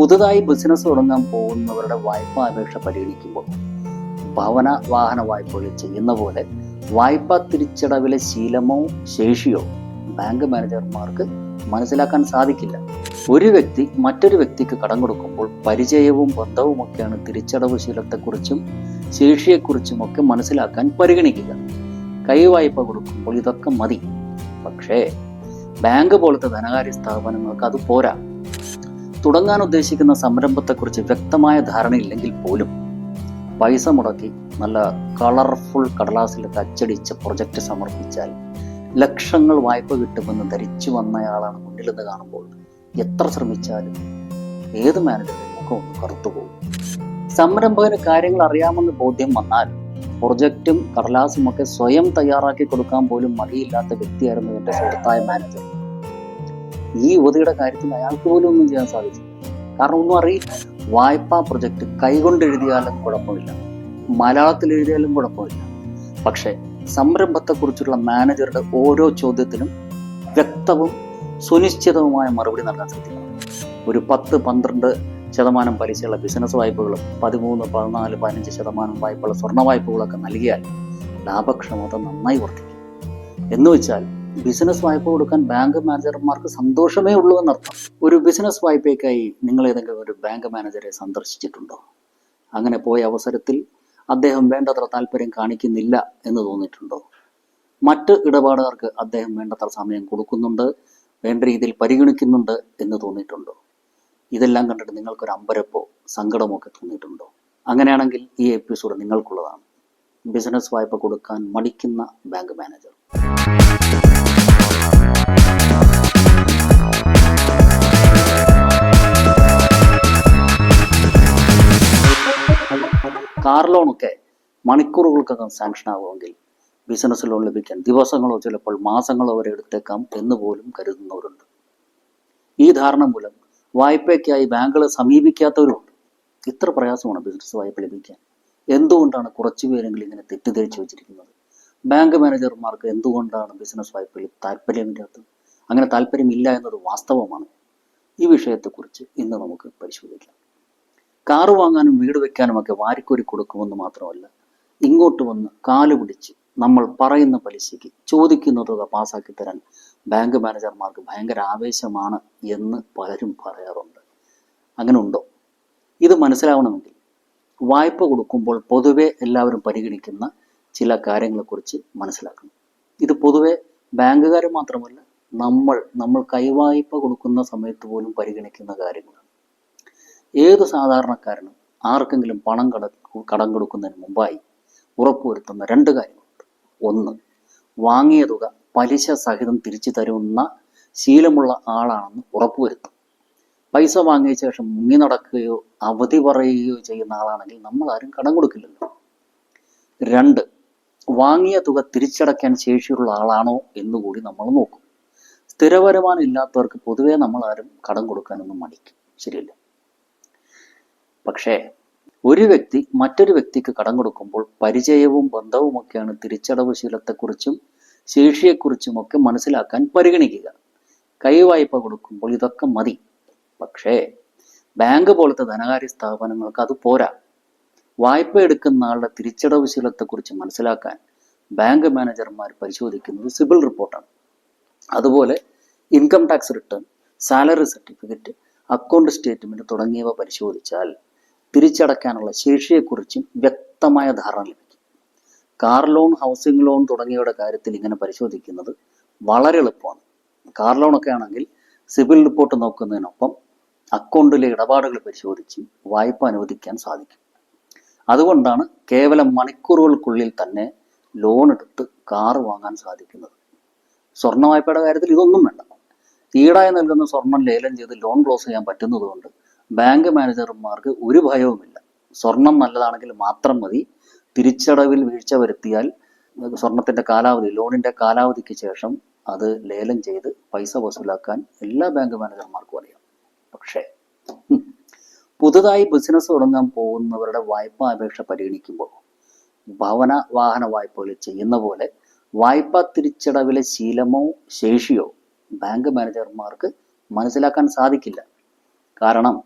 പുതുതായി ബിസിനസ് തുടങ്ങാൻ പോകുന്നവരുടെ വായ്പാ അപേക്ഷ പരിഗണിക്കുമ്പോൾ ഭവന വാഹന വായ്പകൾ ചെയ്യുന്ന പോലെ വായ്പാ തിരിച്ചടവിലെ ശീലമോ ശേഷിയോ ബാങ്ക് മാനേജർമാർക്ക് മനസ്സിലാക്കാൻ സാധിക്കില്ല. ഒരു വ്യക്തി മറ്റൊരു വ്യക്തിക്ക് കടം കൊടുക്കുമ്പോൾ പരിചയവും ബന്ധവുമൊക്കെയാണ് തിരിച്ചടവ് ശീലത്തെക്കുറിച്ചും ശേഷിയെക്കുറിച്ചും ഒക്കെ മനസ്സിലാക്കാൻ പരിഗണിക്കുക. കൈവായ്പ കൊടുക്കുമ്പോൾ ഇതൊക്കെ മതി. പക്ഷേ ബാങ്ക് പോലത്തെ ധനകാര്യ സ്ഥാപനങ്ങൾക്ക് അത് പോരാ. തുടങ്ങാൻ ഉദ്ദേശിക്കുന്ന സംരംഭത്തെക്കുറിച്ച് വ്യക്തമായ ധാരണയില്ലെങ്കിൽ പോലും പൈസ മുടക്കി നല്ല കളർഫുൾ കടലാസിലൊക്കെ അച്ചടിച്ച പ്രൊജക്റ്റ് സമർപ്പിച്ചാൽ ലക്ഷങ്ങൾ വായ്പ കിട്ടുമെന്ന് ധരിച്ചു വന്നയാളാണ് മുന്നിലെന്ന് കാണുമ്പോൾ എത്ര ശ്രമിച്ചാലും ഏത് മാനേജറുടെ മുഖം ഒന്ന് കറുത്തുപോകും. സംരംഭകന് കാര്യങ്ങൾ അറിയാമെന്ന് ബോധ്യം വന്നാൽ പ്രൊജക്റ്റും കടലാസും ഒക്കെ സ്വയം തയ്യാറാക്കി കൊടുക്കാൻ പോലും മടിയില്ലാത്ത വ്യക്തിയായിരുന്നു എന്റെ സുഹൃത്തായ മാനേജർ. ഈ യുവതിയുടെ കാര്യത്തിൽ അയാൾക്ക് പോലും ഒന്നും ചെയ്യാൻ സാധിച്ചില്ല. കാരണം ഒന്നും അറിയില്ല. വായ്പാ പ്രൊജക്ട് കൈകൊണ്ട് എഴുതിയാലും കുഴപ്പമില്ല. മലയാളത്തിൽ എഴുതിയാലും കുഴപ്പമില്ല. പക്ഷേ സംരംഭത്തെക്കുറിച്ചുള്ള മാനേജറുടെ ഓരോ ചോദ്യത്തിനും വ്യക്തവും സുനിശ്ചിതവുമായ മറുപടി നൽകാൻ സാധിക്കും ഒരു പത്ത് പന്ത്രണ്ട് ശതമാനം പലിശയുള്ള ബിസിനസ് വായ്പകളും പതിമൂന്ന് പതിനാല് പതിനഞ്ച് ശതമാനം വായ്പയുള്ള സ്വർണ വായ്പകളൊക്കെ നൽകിയാൽ ലാഭക്ഷമത നന്നായി വർദ്ധിക്കും. എന്ന് വെച്ചാൽ ബിസിനസ് വായ്പ കൊടുക്കാൻ ബാങ്ക് മാനേജർമാർക്ക് സന്തോഷമേ ഉള്ളൂ എന്നർത്ഥം. ഒരു ബിസിനസ് വായ്പയ്ക്കായി നിങ്ങൾ ഏതെങ്കിലും ഒരു ബാങ്ക് മാനേജരെ സന്ദർശിച്ചിട്ടുണ്ടോ? അങ്ങനെ പോയ അവസരത്തിൽ അദ്ദേഹം വേണ്ടത്ര താല്പര്യം കാണിക്കുന്നില്ല എന്ന് തോന്നിയിട്ടുണ്ടോ? മറ്റ് ഇടപാടുകാർക്ക് അദ്ദേഹം വേണ്ടത്ര സമയം കൊടുക്കുന്നുണ്ട് വേണ്ട രീതിയിൽ പരിഗണിക്കുന്നുണ്ട് എന്ന് തോന്നിയിട്ടുണ്ടോ? ഇതെല്ലാം കണ്ടിട്ട് നിങ്ങൾക്കൊരു അമ്പരപ്പോ സങ്കടമോ ഒക്കെ തോന്നിയിട്ടുണ്ടോ? അങ്ങനെയാണെങ്കിൽ ഈ എപ്പിസോഡ് നിങ്ങൾക്കുള്ളതാണ്. ബിസിനസ് വായ്പ കൊടുക്കാൻ മടിക്കുന്ന ബാങ്ക് മാനേജർ കാർ ലോണൊക്കെ മണിക്കൂറുകൾക്കകം സാങ്ഷൻ ആകുമെങ്കിൽ ബിസിനസ് ലോൺ ലഭിക്കാൻ ദിവസങ്ങളോ ചിലപ്പോൾ മാസങ്ങളോ വരെ എടുത്തേക്കാം എന്ന് പോലും കരുതുന്നവരുണ്ട്. ഈ ധാരണ മൂലം വായ്പയ്ക്കായി ബാങ്കുകളെ സമീപിക്കാത്തവരുമുണ്ട്. ഇത്ര പ്രയാസമാണ് ബിസിനസ് വായ്പ ലഭിക്കാൻ. എന്തുകൊണ്ടാണ് കുറച്ചു പേരെങ്കിലും ഇങ്ങനെ തെറ്റിദ്ധരിച്ചു വെച്ചിരിക്കുന്നത്? ബാങ്ക് മാനേജർമാർക്ക് എന്തുകൊണ്ടാണ് ബിസിനസ് വായ്പയിൽ താല്പര്യമില്ലാത്തത് അങ്ങനെ താല്പര്യമില്ല എന്നത് വാസ്തവമാണ്. ഈ വിഷയത്തെക്കുറിച്ച് ഇന്ന് നമുക്ക് പരിശോധിക്കാം. കാറ് വാങ്ങാനും വീട് വെക്കാനും ഒക്കെ വാരിക്കോരി കൊടുക്കുമെന്ന് മാത്രമല്ല ഇങ്ങോട്ട് വന്ന് കാൽ പിടിച്ച് നമ്മൾ പറയുന്ന പലിശയ്ക്ക് ചോദിക്കുന്ന തുക പാസ്സാക്കി തരാൻ ബാങ്ക് മാനേജർമാർക്ക് ഭയങ്കര ആവേശമാണ് എന്ന് പലരും പറയാറുണ്ട്. അങ്ങനെ ഉണ്ടോ? ഇത് മനസ്സിലാവണമെങ്കിൽ വായ്പ കൊടുക്കുമ്പോൾ പൊതുവെ എല്ലാവരും പരിഗണിക്കുന്ന ചില കാര്യങ്ങളെക്കുറിച്ച് മനസ്സിലാക്കണം. ഇത് പൊതുവെ ബാങ്കുകാർ മാത്രമല്ല നമ്മൾ നമ്മൾ കൈവായ്പ കൊടുക്കുന്ന സമയത്ത് പോലും പരിഗണിക്കുന്ന കാര്യങ്ങളാണ്. ഏത് സാധാരണക്കാരനും ആർക്കെങ്കിലും പണം കട കടം കൊടുക്കുന്നതിന് മുമ്പായി ഉറപ്പുവരുത്തുന്ന രണ്ട് കാര്യങ്ങളുണ്ട്. ഒന്ന് വാങ്ങിയ തുക പലിശ സഹിതം തിരിച്ചു തരുന്ന ശീലമുള്ള ആളാണെന്ന് ഉറപ്പുവരുത്തും. പൈസ വാങ്ങിയ ശേഷം മുങ്ങി നടക്കുകയോ അവധി പറയുകയോ ചെയ്യുന്ന ആളാണെങ്കിൽ നമ്മൾ ആരും കടം കൊടുക്കില്ലല്ലോ. രണ്ട് വാങ്ങിയ തുക തിരിച്ചടയ്ക്കാൻ ശേഷിയുള്ള ആളാണോ എന്നുകൂടി നമ്മൾ നോക്കും. സ്ഥിര വരുമാനം ഇല്ലാത്തവർക്ക് പൊതുവേ നമ്മൾ ആരും കടം കൊടുക്കാനൊന്നും മടിക്കും. ശരിയല്ലേ? പക്ഷേ ഒരു വ്യക്തി മറ്റൊരു വ്യക്തിക്ക് കടം കൊടുക്കുമ്പോൾ പരിചയവും ബന്ധവുമൊക്കെയാണ് തിരിച്ചടവ് ശീലത്തെക്കുറിച്ചും ശേഷിയെക്കുറിച്ചും ഒക്കെ മനസ്സിലാക്കാൻ പരിഗണിക്കുക. കൈവായ്പ കൊടുക്കുമ്പോൾ ഇതൊക്കെ മതി. പക്ഷേ ബാങ്ക് പോലത്തെ ധനകാര്യ സ്ഥാപനങ്ങൾക്ക് അത് പോരാ. വായ്പ എടുക്കുന്ന ആളുടെ തിരിച്ചടവ് ശീലത്തെക്കുറിച്ച് മനസ്സിലാക്കാൻ ബാങ്ക് മാനേജർമാർ പരിശോധിക്കുന്നത് സിബിൽ റിപ്പോർട്ടാണ്. അതുപോലെ income tax return salary certificate account statement തുടങ്ങിയവ പരിശോധിച്ചാൽ തിരിച്ചടയ്ക്കാനുള്ള ശേഷിയെക്കുറിച്ചും വ്യക്തമായ ധാരണ ലഭിക്കും. കാർ ലോൺ ഹൗസിംഗ് ലോൺ തുടങ്ങിയവയുടെ കാര്യത്തിൽ ഇങ്ങനെ പരിശോധിക്കുന്നത് വളരെ എളുപ്പമാണ്. കാർ ലോണൊക്കെ ആണെങ്കിൽ സിബിൽ റിപ്പോർട്ട് നോക്കുന്നതിനൊപ്പം അക്കൗണ്ടിലെ ഇടപാടുകൾ പരിശോധിച്ച് വായ്പ അനുവദിക്കാൻ സാധിക്കും. അതുകൊണ്ടാണ് കേവലം മണിക്കൂറുകൾക്കുള്ളിൽ തന്നെ ലോൺ എടുത്ത് കാർ വാങ്ങാൻ സാധിക്കുന്നത്. സ്വർണ വായ്പയുടെ കാര്യത്തിൽ ഇതൊന്നും വേണ്ട. ഈടായി നൽകുന്ന സ്വർണം ലേലം ചെയ്ത് ലോൺ ക്ലോസ് ചെയ്യാൻ പറ്റുന്നതുകൊണ്ട് ബാങ്ക് മാനേജർമാർക്ക് ഒരു ഭയവുമില്ല. സ്വർണം നല്ലതാണെങ്കിൽ മാത്രം മതി. തിരിച്ചടവിൽ വീഴ്ച വരുത്തിയാൽ സ്വർണത്തിന്റെ കാലാവധി ലോണിന്റെ കാലാവധിക്ക് ശേഷം അത് ലേലം ചെയ്ത് പൈസ വസൂലാക്കാൻ എല്ലാ ബാങ്ക് മാനേജർമാർക്കും അറിയാം. പുതുതായി ബിസിനസ് തുടങ്ങാൻ പോകുന്നവരുടെ വായ്പാ അപേക്ഷ പരിഗണിക്കുമ്പോൾ ഭവന വാഹന വായ്പകൾ ചെയ്യുന്ന പോലെ വായ്പാ തിരിച്ചടവിലെ ശീലമോ ശേഷിയോ ബാങ്ക് മാനേജർമാർക്ക് മനസ്സിലാക്കാൻ സാധിക്കില്ല. കാരണം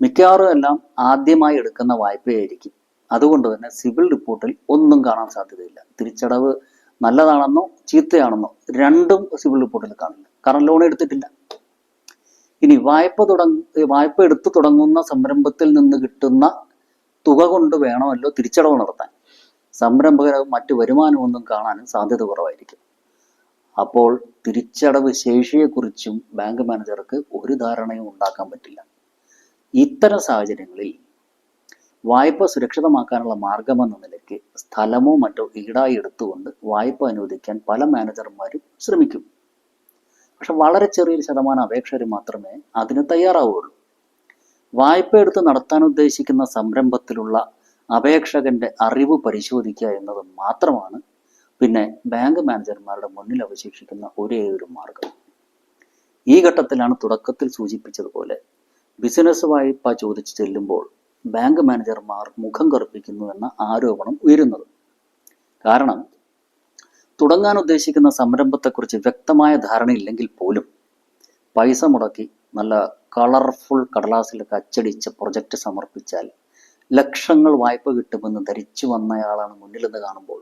മിക്കവാറും എല്ലാം ആദ്യമായി എടുക്കുന്ന വായ്പയായിരിക്കും. അതുകൊണ്ട് തന്നെ സിവിൽ റിപ്പോർട്ടിൽ ഒന്നും കാണാൻ സാധ്യതയില്ല. തിരിച്ചടവ് നല്ലതാണെന്നോ ചീത്തയാണെന്നോ രണ്ടും സിവിൽ റിപ്പോർട്ടിൽ കാണില്ല. കാരണം ലോൺ എടുത്തിട്ടില്ല. ഇനി വായ്പ തുടങ്ങ വായ്പ എടുത്തു തുടങ്ങുന്ന സംരംഭത്തിൽ നിന്ന് കിട്ടുന്ന തുക കൊണ്ട് വേണമല്ലോ തിരിച്ചടവ് നടത്താൻ? സംരംഭകരും മറ്റു വരുമാനമൊന്നും കാണാനും സാധ്യത കുറവായിരിക്കും. അപ്പോൾ തിരിച്ചടവ് ശേഷിയെക്കുറിച്ചും ബാങ്ക് മാനേജർക്ക് ഒരു ധാരണയും ഉണ്ടാക്കാൻ പറ്റില്ല. ഇത്തരം സാഹചര്യങ്ങളിൽ വായ്പ സുരക്ഷിതമാക്കാനുള്ള മാർഗമെന്ന നിലയ്ക്ക് സ്ഥലമോ മറ്റോ ഈടായി എടുത്തുകൊണ്ട് വായ്പ അനുവദിക്കാൻ പല മാനേജർമാരും ശ്രമിക്കും. പക്ഷെ വളരെ ചെറിയൊരു ശതമാനം അപേക്ഷകർ മാത്രമേ അതിന് തയ്യാറാവുകയുള്ളൂ. വായ്പ എടുത്ത് നടത്താൻ ഉദ്ദേശിക്കുന്ന സംരംഭത്തിലുള്ള അപേക്ഷകന്റെ അറിവ് പരിശോധിക്കുക എന്നത് മാത്രമാണ് പിന്നെ ബാങ്ക് മാനേജർമാരുടെ മുന്നിൽ അവശേഷിക്കുന്ന ഒരേ ഒരു മാർഗം. ഈ ഘട്ടത്തിലാണ് തുടക്കത്തിൽ സൂചിപ്പിച്ചതുപോലെ ബിസിനസ് വായ്പ ചോദിച്ചു ചെല്ലുമ്പോൾ ബാങ്ക് മാനേജർമാർ മുഖം കറുപ്പിക്കുന്നു എന്ന ആരോപണം ഉയരുന്നത്. കാരണം തുടങ്ങാൻ ഉദ്ദേശിക്കുന്ന സംരംഭത്തെക്കുറിച്ച് വ്യക്തമായ ധാരണയില്ലെങ്കിൽ പോലും പൈസ മുടക്കി നല്ല കളർഫുൾ കടലാസിലൊക്കെ അച്ചടിച്ച പ്രൊജക്റ്റ് സമർപ്പിച്ചാൽ ലക്ഷങ്ങൾ വായ്പ കിട്ടുമെന്ന് ധരിച്ചു വന്നയാളാണ് മുന്നിലെന്ന് കാണുമ്പോൾ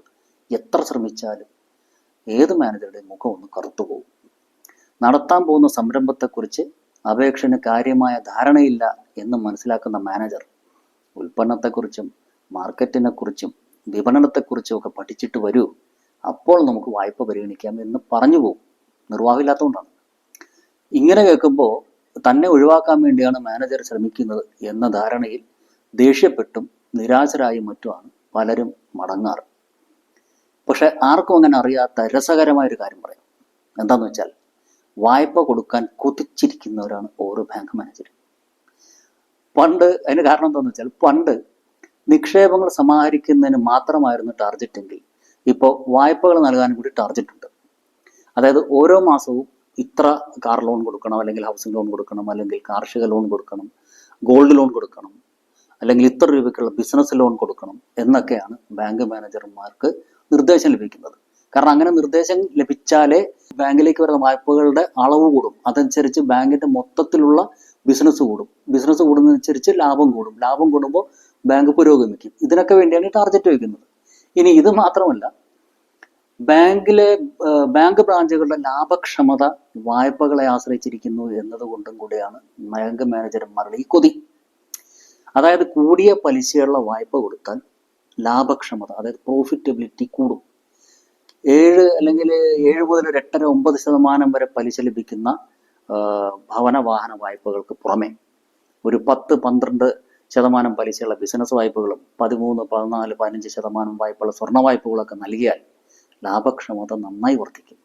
എത്ര ശ്രമിച്ചാലും ഏത് മാനേജറുടെയും മുഖം ഒന്ന് കറുത്തുപോകും നടത്താൻ പോകുന്ന സംരംഭത്തെക്കുറിച്ച് അപേക്ഷന് കാര്യമായ ധാരണയില്ല എന്ന് മനസ്സിലാക്കുന്ന മാനേജർ ഉൽപ്പന്നത്തെക്കുറിച്ചും മാർക്കറ്റിനെക്കുറിച്ചും വിപണനത്തെക്കുറിച്ചും ഒക്കെ പഠിച്ചിട്ട് വരൂ. അപ്പോൾ നമുക്ക് വായ്പ പരിഗണിക്കാം എന്ന് പറഞ്ഞു പോകും. നിർവാഹമില്ലാത്തതുകൊണ്ടാണ്. ഇങ്ങനെ കേൾക്കുമ്പോൾ തന്നെ ഒഴിവാക്കാൻ വേണ്ടിയാണ് മാനേജർ ശ്രമിക്കുന്നത് എന്ന ധാരണയിൽ ദേഷ്യപ്പെട്ടും നിരാശരായും മറ്റുമാണ് പലരും മടങ്ങാറ്. പക്ഷെ ആർക്കും അങ്ങനെ അറിയാത്ത രസകരമായ ഒരു കാര്യം പറയാം. എന്താന്ന് വെച്ചാൽ വായ്പ കൊടുക്കാൻ കൊതിച്ചിരിക്കുന്നവരാണ് ഓരോ ബാങ്ക് മാനേജർ പണ്ട് അതിന് കാരണം എന്താണെന്ന് വെച്ചാൽ പണ്ട് നിക്ഷേപങ്ങൾ സമാഹരിക്കുന്നതിന് മാത്രമായിരുന്നു ടാർജറ്റെങ്കിൽ ഇപ്പോൾ വായ്പകൾ നൽകാനും കൂടി ടാർജറ്റ് ഉണ്ട്. അതായത് ഓരോ മാസവും ഇത്ര കാർ ലോൺ കൊടുക്കണം അല്ലെങ്കിൽ ഹൗസിംഗ് ലോൺ കൊടുക്കണം അല്ലെങ്കിൽ കാർഷിക ലോൺ കൊടുക്കണം ഗോൾഡ് ലോൺ കൊടുക്കണം അല്ലെങ്കിൽ ഇത്ര രൂപയ്ക്കുള്ള ബിസിനസ് ലോൺ കൊടുക്കണം എന്നൊക്കെയാണ് ബാങ്ക് മാനേജർമാർക്ക് നിർദ്ദേശം ലഭിക്കുന്നത്. കാരണം അങ്ങനെ നിർദ്ദേശം ലഭിച്ചാലേ ബാങ്കിലേക്ക് വരുന്ന വായ്പകളുടെ അളവ് കൂടും. അതനുസരിച്ച് ബാങ്കിന്റെ മൊത്തത്തിലുള്ള ബിസിനസ് കൂടും. ബിസിനസ് കൂടുന്നതനുസരിച്ച് ലാഭം കൂടും. ലാഭം കൂടുമ്പോൾ ബാങ്ക് പുരോഗമിക്കും. ഇതിനൊക്കെ വേണ്ടിയാണ് ഈ ടാർഗറ്റ് വയ്ക്കുന്നത്. ഇനി ഇത് മാത്രമല്ല ബാങ്കിലെ ബാങ്ക് ബ്രാഞ്ചുകളുടെ ലാഭക്ഷമത വായ്പകളെ ആശ്രയിച്ചിരിക്കുന്നു എന്നതുകൊണ്ടും കൂടിയാണ് ബാങ്ക് മാനേജർമാരുടെ ഈ കൊതി. അതായത് കൂടിയ പലിശയുള്ള വായ്പ കൊടുത്താൽ ലാഭക്ഷമത അതായത് പ്രോഫിറ്റബിലിറ്റി കൂടും. ഏഴ് അല്ലെങ്കിൽ ഏഴ് മുതൽ ഒരു എട്ടര ഒമ്പത് ശതമാനം വരെ പലിശ ലഭിക്കുന്ന ഭവന വാഹന വായ്പകൾക്ക് പുറമെ ഒരു പത്ത് പന്ത്രണ്ട് ശതമാനം പലിശയുള്ള ബിസിനസ് വായ്പകളും പതിമൂന്ന് പതിനാല് പതിനഞ്ച് ശതമാനം വായ്പയുള്ള സ്വർണ വായ്പകളൊക്കെ നൽകിയാൽ ലാഭക്ഷമത നന്നായി വർദ്ധിക്കും.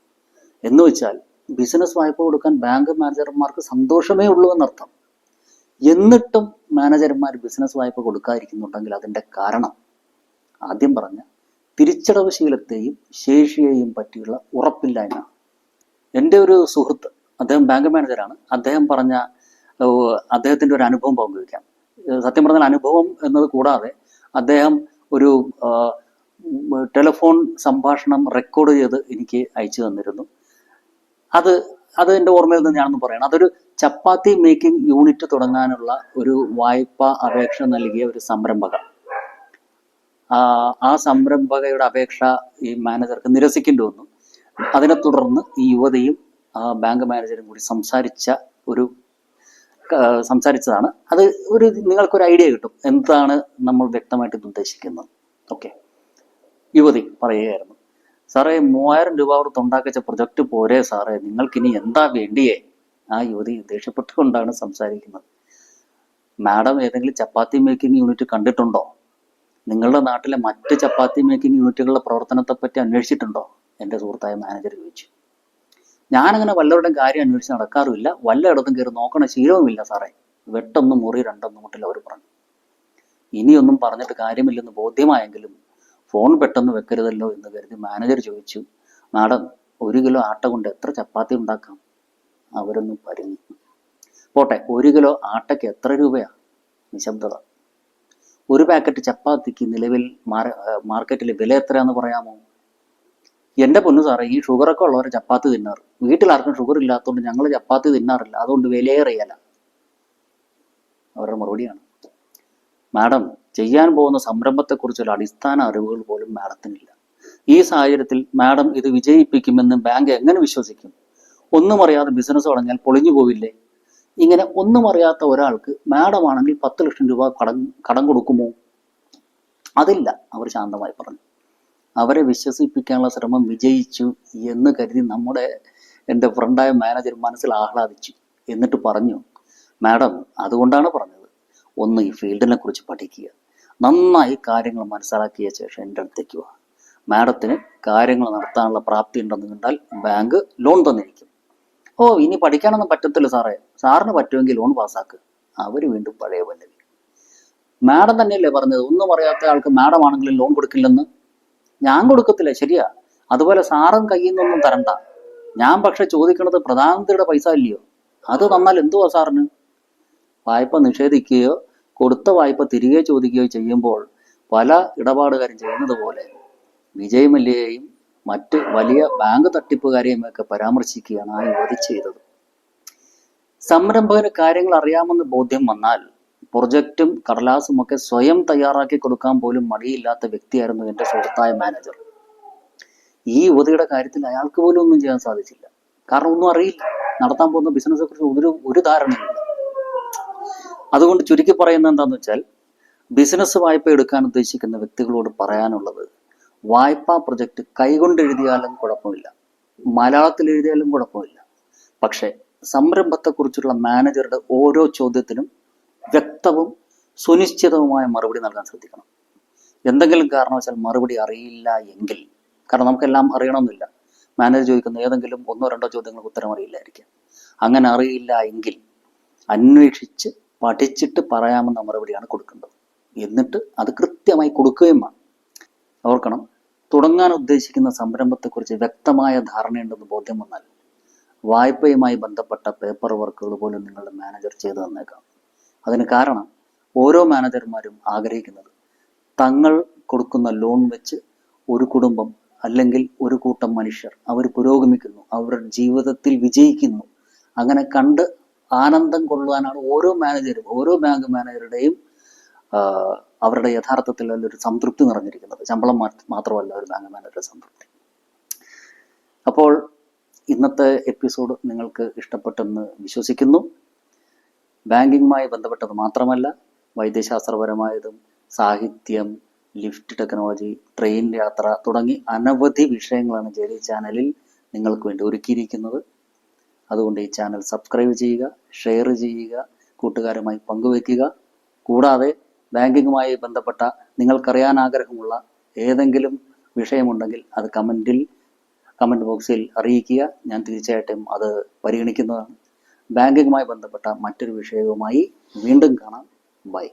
എന്ന് വെച്ചാൽ ബിസിനസ് വായ്പ കൊടുക്കാൻ ബാങ്ക് മാനേജർമാർക്ക് സന്തോഷമേ ഉള്ളൂ എന്നർത്ഥം. എന്നിട്ടും മാനേജർമാർ ബിസിനസ് വായ്പ കൊടുക്കാതിരിക്കുന്നുണ്ടെങ്കിൽ അതിന്റെ കാരണം ആദ്യം പറഞ്ഞ തിരിച്ചടവ് ശീലത്തെയും ശേഷിയെയും പറ്റിയുള്ള ഉറപ്പില്ലായ്മ. എന്റെ ഒരു സുഹൃത്ത് അദ്ദേഹം ബാങ്ക് മാനേജറാണ് അദ്ദേഹം പറഞ്ഞ അദ്ദേഹത്തിന്റെ ഒരു അനുഭവം പങ്കുവയ്ക്കാം. സത്യം പറഞ്ഞാൽ അനുഭവം എന്നത് കൂടാതെ അദ്ദേഹം ഒരു ടെലിഫോൺ സംഭാഷണം റെക്കോർഡ് ചെയ്ത് എനിക്ക് അയച്ചു തന്നിരുന്നു. അത് അത് എന്റെ ഓർമ്മയിൽ നിന്ന് ഞാനൊന്ന് പറയണം. അതൊരു ചപ്പാത്തി മേക്കിംഗ് യൂണിറ്റ് തുടങ്ങാനുള്ള ഒരു വായ്പ അപേക്ഷ നൽകിയ ഒരു സംരംഭക. ആ സംരംഭകയുടെ അപേക്ഷ ഈ മാനേജർക്ക് നിരസിക്കേണ്ടി വന്നു. അതിനെ തുടർന്ന് ഈ യുവതിയും ബാങ്ക് മാനേജരും കൂടി സംസാരിച്ച ഒരു സംസാരിച്ചതാണ്. അത് ഒരു നിങ്ങൾക്കൊരു ഐഡിയ കിട്ടും. എന്താണ് നമ്മൾ വ്യക്തമായിട്ട് ഉദ്ദേശിക്കുന്നത്? ഓക്കെ. യുവതി പറയുകയായിരുന്നു. സാറേ മൂവായിരം രൂപ കൊടുത്ത് ഉണ്ടാക്കിച്ച പ്രൊജക്റ്റ് പോരെ സാറേ. നിങ്ങൾക്കിനി എന്താ വേണ്ടിയേ? ആ യുവതി ദേഷ്യപ്പെട്ടുകൊണ്ടാണ് സംസാരിക്കുന്നത്. മാഡം ഏതെങ്കിലും ചപ്പാത്തി മേക്കിംഗ് യൂണിറ്റ് കണ്ടിട്ടുണ്ടോ? നിങ്ങളുടെ നാട്ടിലെ മറ്റ് ചപ്പാത്തി മേക്കിംഗ് യൂണിറ്റുകളുടെ പ്രവർത്തനത്തെ പറ്റി അന്വേഷിച്ചിട്ടുണ്ടോ? എന്റെ സുഹൃത്തായ മാനേജർ ചോദിച്ചു. ഞാനങ്ങനെ വല്ലവരുടെ കാര്യം അന്വേഷിച്ച് നടക്കാറുമില്ല. വല്ലയിടത്തും കയറി നോക്കണ ശീലവുമില്ല സാറേ. വെട്ടൊന്ന് മുറി രണ്ടൊന്നും മുട്ടില്ല അവർ പറഞ്ഞു. ഇനിയൊന്നും പറഞ്ഞിട്ട് കാര്യമില്ലെന്ന് ബോധ്യമായെങ്കിലും ഫോൺ പെട്ടെന്ന് വെക്കരുതല്ലോ എന്ന് കരുതി മാനേജർ ചോദിച്ചു. മാഡം ഒരു കിലോ ആട്ട കൊണ്ട് എത്ര ചപ്പാത്തി ഉണ്ടാക്കാം? അവരൊന്ന് പരുങ്ങി. പോട്ടെ ഒരു കിലോ ആട്ടയ്ക്ക് എത്ര രൂപയാ? നിശബ്ദത. ഒരു പാക്കറ്റ് ചപ്പാത്തിക്ക് നിലവിൽ മാർ- ഏർ മാർക്കറ്റിലെ വില എത്രയാണെന്ന് പറയാമോ? എന്റെ പൊന്നു സാറേ ഈ ഷുഗറൊക്കെ ഉള്ളവർ ചപ്പാത്തി തിന്നാറ്. വീട്ടിൽ ആർക്കും ഷുഗർ ഇല്ലാത്തതുകൊണ്ട് ഞങ്ങൾ ചപ്പാത്തി തിന്നാറില്ല. അതുകൊണ്ട് വിലയേറിയല്ല അവരുടെ മറുപടിയാണ്. മാഡം ചെയ്യാൻ പോകുന്ന സംരംഭത്തെക്കുറിച്ചുള്ള അടിസ്ഥാന അറിവുകൾ പോലും മാഡത്തിനില്ല. ഈ സാഹചര്യത്തിൽ മാഡം ഇത് വിജയിപ്പിക്കുമെന്ന് ബാങ്ക് എങ്ങനെ വിശ്വസിക്കും? ഒന്നും അറിയാതെ ബിസിനസ് തുടങ്ങിയാൽ പൊളിഞ്ഞു പോവില്ലേ? ഇങ്ങനെ ഒന്നും അറിയാത്ത ഒരാൾക്ക് മാഡം ആണെങ്കിൽ പത്ത് ലക്ഷം രൂപ കടം കടം കൊടുക്കുമോ? അതില്ല അവർ ശാന്തമായി പറഞ്ഞു. അവരെ വിശ്വസിപ്പിക്കാനുള്ള ശ്രമം വിജയിച്ചു എന്ന് കരുതി നമ്മുടെ എന്റെ ഫ്രണ്ടായ മാനേജർ മനസ്സിൽ ആഹ്ലാദിച്ചു. എന്നിട്ട് പറഞ്ഞു മാഡം അതുകൊണ്ടാണ് പറഞ്ഞത്. ഒന്ന് ഈ ഫീൽഡിനെ കുറിച്ച് പഠിക്കുക. നന്നായി കാര്യങ്ങൾ മനസ്സിലാക്കിയ ശേഷം എന്റെ അടുത്തേക്ക് വാ. മാഡത്തിന് കാര്യങ്ങൾ നടത്താനുള്ള പ്രാപ്തി ഉണ്ടെന്ന് കണ്ടാൽ ബാങ്ക് ലോൺ തന്നിരിക്കും. ഓ ഇനി പഠിക്കാനൊന്നും പറ്റത്തില്ല സാറേ. സാറിന് പറ്റുമെങ്കിൽ ലോൺ പാസ്സാക്ക്. അവർ വീണ്ടും പഴയ പല്ലവി മാഡം തന്നെയല്ലേ പറഞ്ഞത്? ഒന്നും അറിയാത്ത ആൾക്ക് മാഡം ആണെങ്കിലും ലോൺ കൊടുക്കില്ലെന്ന്. ഞാൻ കൊടുക്കത്തില്ല ശരിയാ. അതുപോലെ സാറും കയ്യിൽ നിന്നൊന്നും തരണ്ട. ഞാൻ പക്ഷെ ചോദിക്കുന്നത് പ്രധാനമന്ത്രിയുടെ പൈസ ഇല്ലയോ അത് തന്നാൽ എന്തുവാ സാറിന്? വായ്പ നിഷേധിക്കുകയോ കൊടുത്ത വായ്പ തിരികെ ചോദിക്കുകയോ ചെയ്യുമ്പോൾ പല ഇടപാടുകാരും ചെയ്യുന്നത് പോലെ വിജയ് മല്യയെയും മറ്റ് വലിയ ബാങ്ക് തട്ടിപ്പുകാരെയും ഒക്കെ പരാമർശിക്കുകയാണ് ആ യുവതി ചെയ്തത്. സംരംഭകന് കാര്യങ്ങൾ അറിയാമെന്ന് ബോധ്യം വന്നാൽ പ്രൊജക്റ്റും കടലാസും ഒക്കെ സ്വയം തയ്യാറാക്കി കൊടുക്കാൻ പോലും മടിയില്ലാത്ത വ്യക്തിയായിരുന്നു എന്റെ സുഹൃത്തായ മാനേജർ ഈ യുവതിയുടെ കാര്യത്തിൽ അയാൾക്ക് പോലും ഒന്നും ചെയ്യാൻ സാധിച്ചില്ല. കാരണം ഒന്നും അറിയില്ല. നടത്താൻ പോകുന്ന ബിസിനസ്സെ കുറിച്ച് ഒരു ഒരു ധാരണയില്ല അതുകൊണ്ട് ചുരുക്കി പറയുന്നത് എന്താന്ന് വെച്ചാൽ ബിസിനസ് വായ്പ എടുക്കാൻ ഉദ്ദേശിക്കുന്ന വ്യക്തികളോട് പറയാനുള്ളത് വായ്പാ പ്രൊജക്റ്റ് കൈകൊണ്ട് എഴുതിയാലും കുഴപ്പമില്ല. മലയാളത്തിൽ എഴുതിയാലും കുഴപ്പമില്ല. പക്ഷേ സംരംഭത്തെക്കുറിച്ചുള്ള മാനേജറുടെ ഓരോ ചോദ്യത്തിനും വ്യക്തവും സുനിശ്ചിതവുമായ മറുപടി നൽകാൻ ശ്രദ്ധിക്കണം. എന്തെങ്കിലും കാരണവശാൽ മറുപടി അറിയില്ല എങ്കിൽ കാരണം നമുക്കെല്ലാം അറിയണമെന്നില്ല. മാനേജർ ചോദിക്കുന്ന ഏതെങ്കിലും ഒന്നോ രണ്ടോ ചോദ്യങ്ങൾക്ക് ഉത്തരം അറിയില്ലായിരിക്കാം. അങ്ങനെ അറിയില്ല എങ്കിൽ അന്വേഷിച്ച് പഠിച്ചിട്ട് പറയാമെന്ന മറുപടിയാണ് കൊടുക്കേണ്ടത്. എന്നിട്ട് അത് കൃത്യമായി കൊടുക്കുകയും വേണം. ഓർക്കണം തുടങ്ങാൻ ഉദ്ദേശിക്കുന്ന സംരംഭത്തെക്കുറിച്ച് വ്യക്തമായ ധാരണയുണ്ടെന്ന് ബോധ്യം വന്നാൽ വായ്പയുമായി ബന്ധപ്പെട്ട പേപ്പർ വർക്കുകൾ പോലും നിങ്ങളുടെ മാനേജർ ചെയ്തു തന്നേക്കാം. അതിന് കാരണം ഓരോ മാനേജർമാരും ആഗ്രഹിക്കുന്നത് തങ്ങൾ കൊടുക്കുന്ന ലോൺ വെച്ച് ഒരു കുടുംബം അല്ലെങ്കിൽ ഒരു കൂട്ടം മനുഷ്യർ അവർ പുരോഗമിക്കുന്നു അവരുടെ ജീവിതത്തിൽ വിജയിക്കുന്നു. അങ്ങനെ കണ്ട് ആനന്ദം കൊള്ളുവാനാണ് ഓരോ മാനേജരും ഓരോ ബാങ്ക് മാനേജറുടെയും അവരുടെ യഥാർത്ഥത്തിൽ ഒരു സംതൃപ്തി നിറഞ്ഞിരിക്കുന്നത്. ശമ്പളം മാത്രമല്ല ഒരു ബാങ്ക് മാനേജറുടെ സംതൃപ്തി. അപ്പോൾ ഇന്നത്തെ എപ്പിസോഡ് നിങ്ങൾക്ക് ഇഷ്ടപ്പെട്ടെന്ന് വിശ്വസിക്കുന്നു. ബാങ്കിങ്ങുമായി ബന്ധപ്പെട്ടത് മാത്രമല്ല വൈദ്യശാസ്ത്രപരമായതും സാഹിത്യം ലിഫ്റ്റ് ടെക്നോളജി ട്രെയിൻ യാത്ര തുടങ്ങി അനവധി വിഷയങ്ങളാണ് ജെറി ചാനലിൽ നിങ്ങൾക്ക് വേണ്ടി ഒരുക്കിയിരിക്കുന്നത്. അതുകൊണ്ട് ഈ ചാനൽ സബ്സ്ക്രൈബ് ചെയ്യുക ഷെയർ ചെയ്യുക കൂട്ടുകാരുമായി പങ്കുവെക്കുക കൂടാതെ ബാങ്കിങ്ങുമായി ബന്ധപ്പെട്ട നിങ്ങൾക്കറിയാൻ ആഗ്രഹമുള്ള ഏതെങ്കിലും വിഷയമുണ്ടെങ്കിൽ അത് കമന്റിൽ കമന്റ് ബോക്സിൽ അറിയിക്കുക. ഞാൻ തീർച്ചയായിട്ടും അത് പരിഗണിക്കുന്നതാണ്. ബാങ്കിങ്ങുമായി ബന്ധപ്പെട്ട മറ്റൊരു വിഷയവുമായി വീണ്ടും കാണാം. ബൈ.